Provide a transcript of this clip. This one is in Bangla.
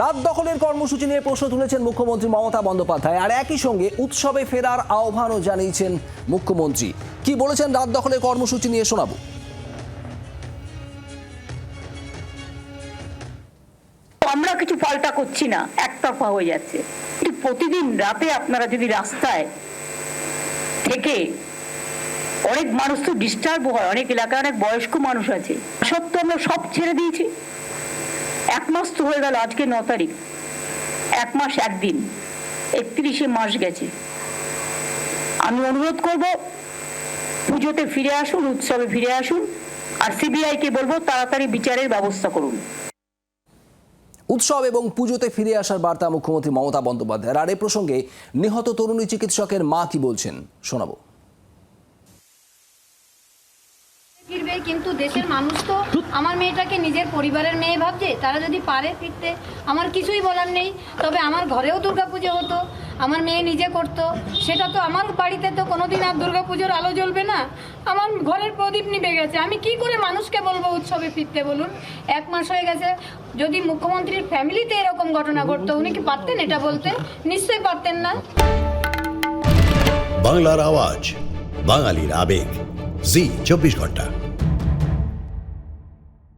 রাত দখলের কর্মসূচি নিয়ে প্রশ্ন তুলেছেন মুখ্যমন্ত্রী মমতা বন্দ্যোপাধ্যায়। আর একই সঙ্গে উৎসবে ফেরার আহ্বানও জানিয়েছেন মুখ্যমন্ত্রী। কি বলেছেন রাত দখলের কর্মসূচি নিয়ে শোনাবো। আমরা কিছু পাল্টা করছি না, একতরফা হয়ে যাচ্ছে। প্রতিদিন রাতে আপনারা যদি রাস্তায় থেকে অনেক মানুষ তো ডিস্টার্ব হয়, অনেক এলাকায় অনেক বয়স্ক মানুষ আছে। সত্ত্বেও আমরা সব ছেড়ে দিয়েছি। এক মাস তো হয়ে গেল, আজকে ন তারিখ। এক মাস একদিন। একত্রিশে মাস গেছে। আমি অনুরোধ করব, পুজোতে ফিরে আসুন, উৎসবে ফিরে আসুন, আর সিবিআইকে বলব, তাড়াতাড়ি বিচারের ব্যবস্থা করুন। উৎসব এবং পুজোতে ফিরে আসার বার্তা মুখ্যমন্ত্রী মমতা বন্দ্যোপাধ্যায়ের, আর এ প্রসঙ্গে নিহত তরুণী চিকিৎসকের মা কি বলছেন, শোনাবো। ফিরবে, কিন্তু দেশের মানুষ তো আমার মেয়েটাকে নিজের পরিবারের মেয়ে ভাবছে, তারা যদি পারে ফিরতে, আমার কিছুই বলার নেই। তবে আমার ঘরেও দুর্গাপুজো হতো, আমার মেয়ে নিজে করত, সেটা তো আমার বাড়িতে তো কোনোদিন আর দুর্গাপুজোর আলো জ্বলবে না। আমার ঘরের প্রদীপ নিভে গেছে। আমি কি করে মানুষকে বলব উৎসবে ফিরতে, বলুন? এক মাস হয়ে গেছে, যদি মুখ্যমন্ত্রীর ফ্যামিলিতে এরকম ঘটনা ঘটতো, উনি কি পারতেন এটা বলতে নিশ্চয়ই পারতেন না। বাংলার আওয়াজ, বাঙালির আবেগ। জি, চব্বিশ ঘণ্টা।